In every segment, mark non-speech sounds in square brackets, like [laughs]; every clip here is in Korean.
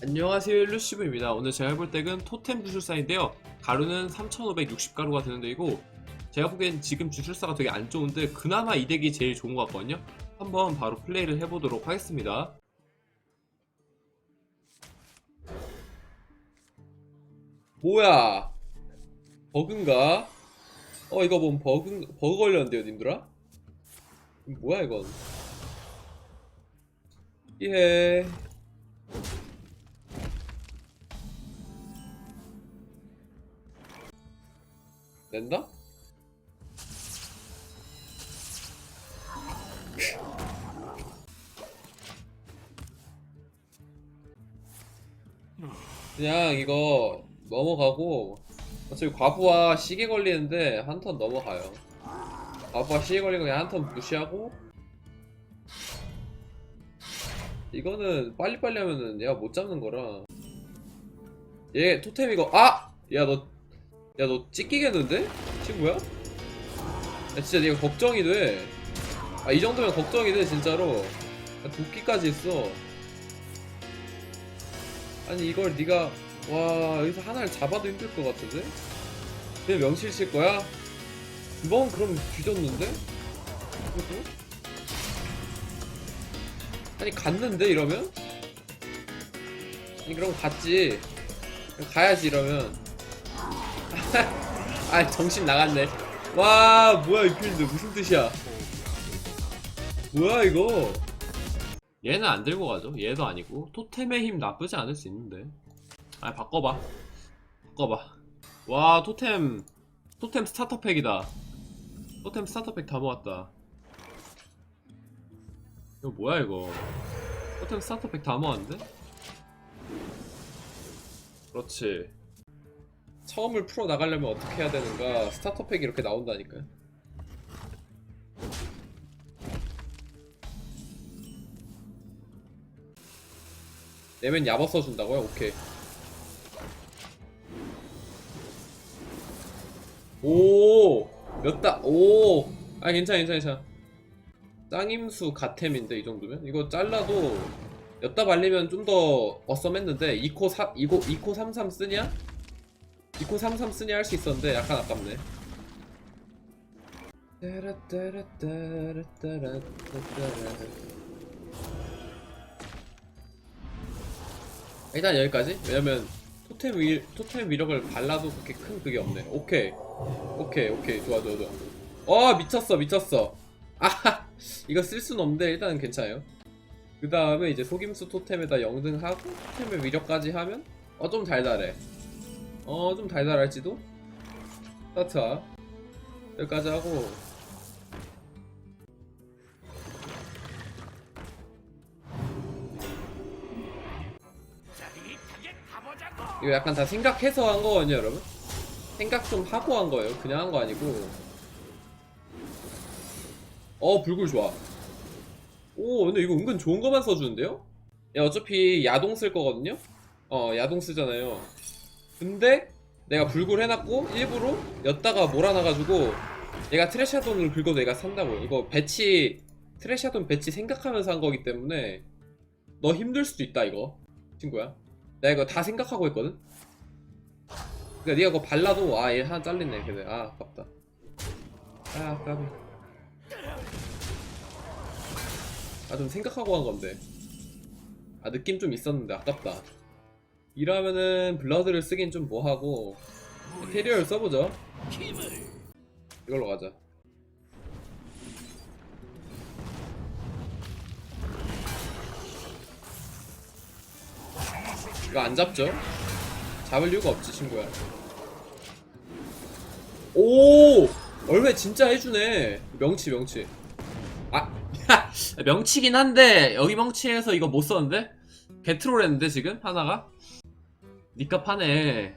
안녕하세요 루시브입니다. 오늘 제가 해볼 덱은 토템 주술사인데요. 가루는 3560가루가 되는 덱이고 제가 보기엔 지금 주술사가 되게 안 좋은데 그나마 이 덱이 제일 좋은 것 같거든요. 한번 바로 플레이를 해보도록 하겠습니다. 뭐야? 버그인가? 어 이거 뭔 버그, 버그 걸렸는데요 님들아? 뭐야 이건? 예 낸다? 그냥 이거 넘어가고 어차피 과부와 시계 걸리는데 한 턴 넘어가요 과부와 시계 걸리고 그냥 한 턴 무시하고 이거는 빨리빨리 하면은 얘가 못 잡는 거라 얘 토템 이거 아! 야너 야 너 찢기겠는데? 친구야? 야 진짜 네가 걱정이 돼. 아 이 정도면 걱정이 돼 진짜로. 야, 도끼까지 있어. 아니 이걸 네가 와 여기서 하나를 잡아도 힘들 것 같은데? 내 명실 칠 거야? 이번 그럼 뒤졌는데? 이것도? 아니 갔는데 이러면? 아니 그럼 갔지. 가야지 이러면. [laughs] 아 정신 나갔네. 와 뭐야 이 필드. 무슨 뜻이야? 뭐야 이거? 얘는 안 들고 가죠. 얘도 아니고. 토템의 힘 나쁘지 않을 수 있는데. 아 바꿔봐. 바꿔봐. 와 토템. 토템 스타터 팩이다. 토템 스타터 팩 다 모았다. 이거 뭐야 이거? 토템 스타터 팩 다 모았는데? 그렇지 처음을 풀어 나가려면 어떻게 해야 되는가 스타터 팩이 이렇게 나온다니까요. 내면 야버 써준다고요? 오케이. 오! 몇 다, 오! 아, 괜찮아, 괜찮아, 괜찮아. 짱임수 가템인데, 이 정도면? 이거 잘라도 몇 다 발리면 좀 더 어썸했는데, 2코 4, 2코, 2코 33 쓰냐? 2코 33 쓰냐 할 수 있었는데 약간 아깝네. 일단 여기까지. 왜냐면 토템 위 토템 위력을 발라도 그렇게 큰 그게 없네. 오케이, 오케이, 오케이, 좋아, 좋아, 좋아. 어 미쳤어, 미쳤어. 아 [laughs] 이거 쓸 순 없는데 일단은 괜찮아요. 그 다음에 이제 속임수 토템에다 영등하고 토템의 위력까지 하면 어 좀 달달해. 어 좀 달달할지도? 스타트야 여기까지 하고. 이거 약간 다 생각해서 한 거거든요 여러분? 생각 좀 하고 한 거예요. 그냥 한 거 아니고. 어 불굴 좋아. 오 근데 이거 은근 좋은 거만 써주는데요? 야 어차피 야동 쓸 거거든요? 어 야동 쓰잖아요 근데 내가 불굴 해놨고 일부러 였다가 몰아놔가지고 얘가 트레샤돈을 긁어도 내가 산다고. 이거 배치 트레샤돈 배치 생각하면서 한 거기 때문에 너 힘들 수도 있다 이거. 친구야. 내가 이거 다 생각하고 했거든? 그니까 네가 그거 발라도 아 얘 하나 잘리네 그래 아 아깝다. 아 까비 아좀 생각하고 한 건데. 아 느낌 좀 있었는데 아깝다 이러면은 블러드를 쓰긴 좀 뭐하고 캐리어를 써보죠 이걸로 가자 이거 안 잡죠? 잡을 이유가 없지 친구야 오! 얼마 진짜 해주네 명치 명치 아 [laughs] 명치긴 한데 여기 명치에서 이거 못 썼는데? 개트롤 했는데 지금 하나가? 니값 하네.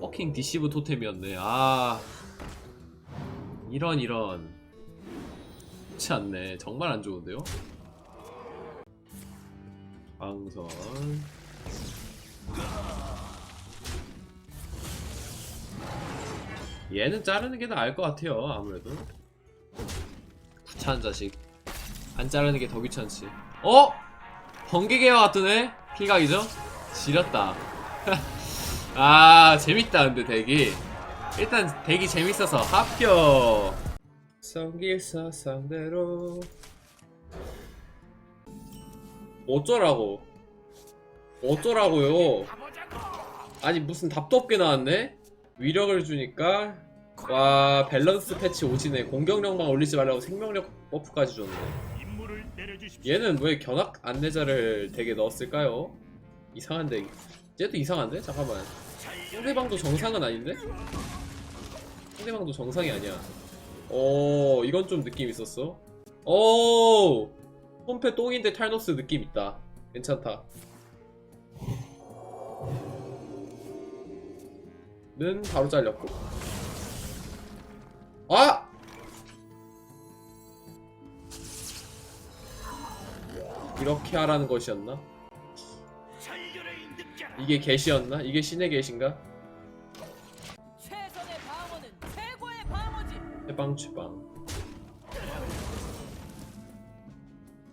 퍼킹 디시브 토템이었네. 아. 이런 이런. 좋지 않네. 정말 안 좋은데요? 방선 얘는 자르는 게 나을 것 같아요 아무래도. 귀찮은 자식. 안 자르는 게 더 귀찮지. 어? 번개개와 같으네 피각이죠? 지렸다. [laughs] 아 재밌다 근데 대기. 일단 대기 재밌어서 합격. 성길사 상대로. 어쩌라고? 어쩌라고요? 아니 무슨 답도 없게 나왔네? 위력을 주니까? 와 밸런스 패치 오지네. 공격력만 올리지 말라고 생명력 버프까지 줬네. 얘는 왜 견학 안내자를 되게 넣었을까요? 이상한데 얘도 이상한데? 잠깐만 상대방도 정상은 아닌데? 상대방도 정상이 아니야 어 이건 좀 느낌 있었어 오 홈페 똥인데 탈노스 느낌 있다 괜찮다 는 바로 잘렸고 아! 이렇게 하라는 것이었나? 이게 계시였나? 이게 신의 계신가? 최선의 방어는 최고의 방어지. 해방취방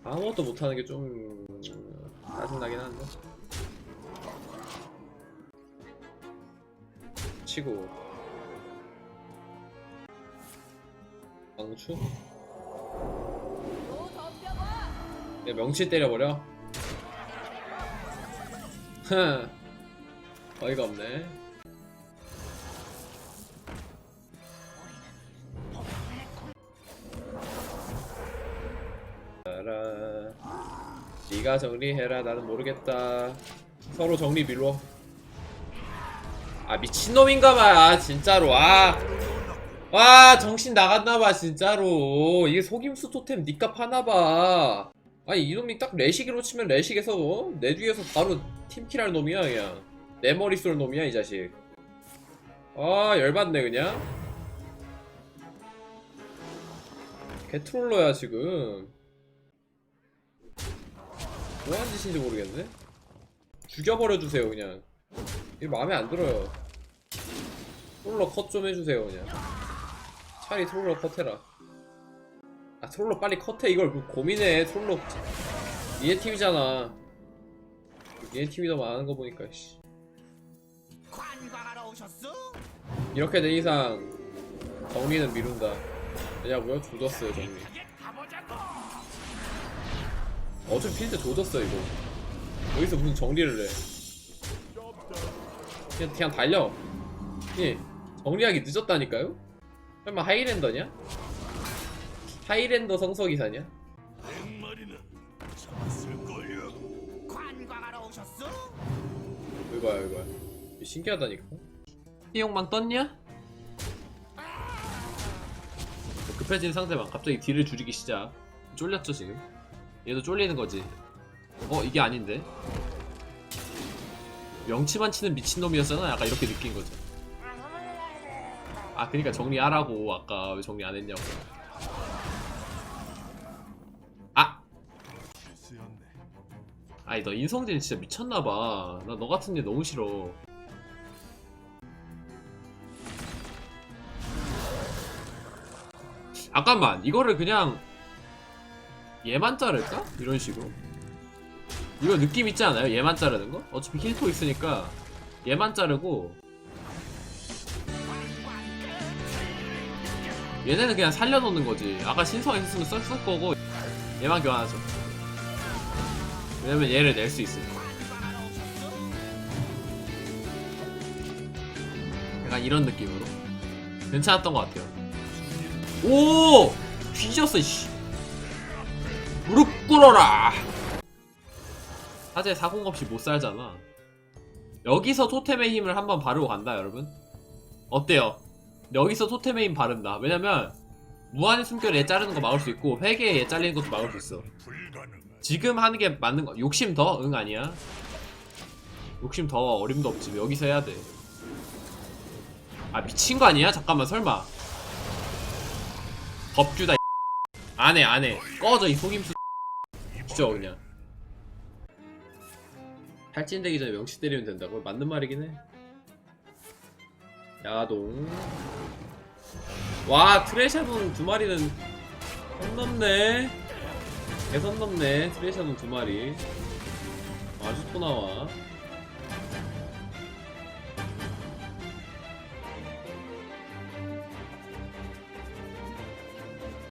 아무것도 못하는 게 좀 짜증나긴 한데 치고 방추? 또 덤벼봐. 야, 명치 때려버려 흥 [laughs] 어이가 없네. 알아 네가 정리해라. 나는 모르겠다. 서로 정리 밀어. 아 미친놈인가봐. 진짜로. 아. 와 정신 나갔나봐 진짜로. 이게 속임수 토템 니값 하나봐 아니 이놈이 딱 레시기로 치면 레식에서 어? 내 뒤에서 바로 팀킬할 놈이야 그냥. 내 머리 쏠 놈이야 이 자식. 아 열받네 그냥. 개트롤러야 지금. 뭐하는 짓인지 모르겠네. 죽여버려 주세요 그냥. 이거 마음에 안 들어요. 트롤러 컷 좀 해주세요 그냥. 차라리 트롤러 컷해라 아 트롤러 빨리 컷해 이걸 뭐 고민해 트롤러 얘 팀이잖아 얘 팀이 더 많은 거 보니까 씨. 이렇게 된 이상 정리는 미룬다 왜냐고요? 조졌어요 정리. 어차피 필드 조졌어 이거 여기서 무슨 정리를 해 그냥, 그냥 달려 예 정리하기 늦었다니까요? 설마 하이랜더냐? 하이랜더 성서기사냐? 관광하러 오셨어? 이거야 이거야. 이거 신기하다니까. 희용망 떴냐? 뭐 급해진 상대방 갑자기 딜을 줄이기 시작. 쫄렸죠 지금? 얘도 쫄리는 거지. 어 이게 아닌데? 명치만 치는 미친놈이었잖아? 약간 이렇게 느낀 거죠. 아 그니까 정리하라고. 아까 왜 정리 안 했냐고 아니 너 인성질 진짜 미쳤나봐 나 너 같은 애 너무 싫어 잠깐만 이거를 그냥 얘만 자를까? 이런 식으로 이거 느낌 있지 않아요? 얘만 자르는 거? 어차피 힐토 있으니까 얘만 자르고 얘네는 그냥 살려놓는 거지 아까 신성 있었으면 썼을 거고 얘만 교환하죠 왜냐면 얘를 낼 수 있으니까 약간 이런 느낌으로. 괜찮았던 것 같아요. 오! 뒤졌어 씨. 무릎 꿇어라! 사제 사공 없이 못 살잖아. 여기서 토템의 힘을 한번 바르고 간다 여러분. 어때요? 여기서 토템의 힘 바른다. 왜냐면 무한의 숨결 얘 자르는 거 막을 수 있고 회계에 얘 잘리는 것도 막을 수 있어. 지금 하는 게 맞는 거. 욕심 더? 응 아니야? 욕심 더 어림도 없지. 여기서 해야 돼아 미친 거 아니야? 잠깐만 설마. 법규다 [laughs] 안해 안해. 꺼져 이 속임수. [laughs] 진짜 그냥 탈진되기 전에 명치 때리면 된다고? 맞는 말이긴 해. 야동. 와 트레샤돈 두 마리는 선 넘네 개선 넘네 트레이션은 두 마리. 아주 토 나와.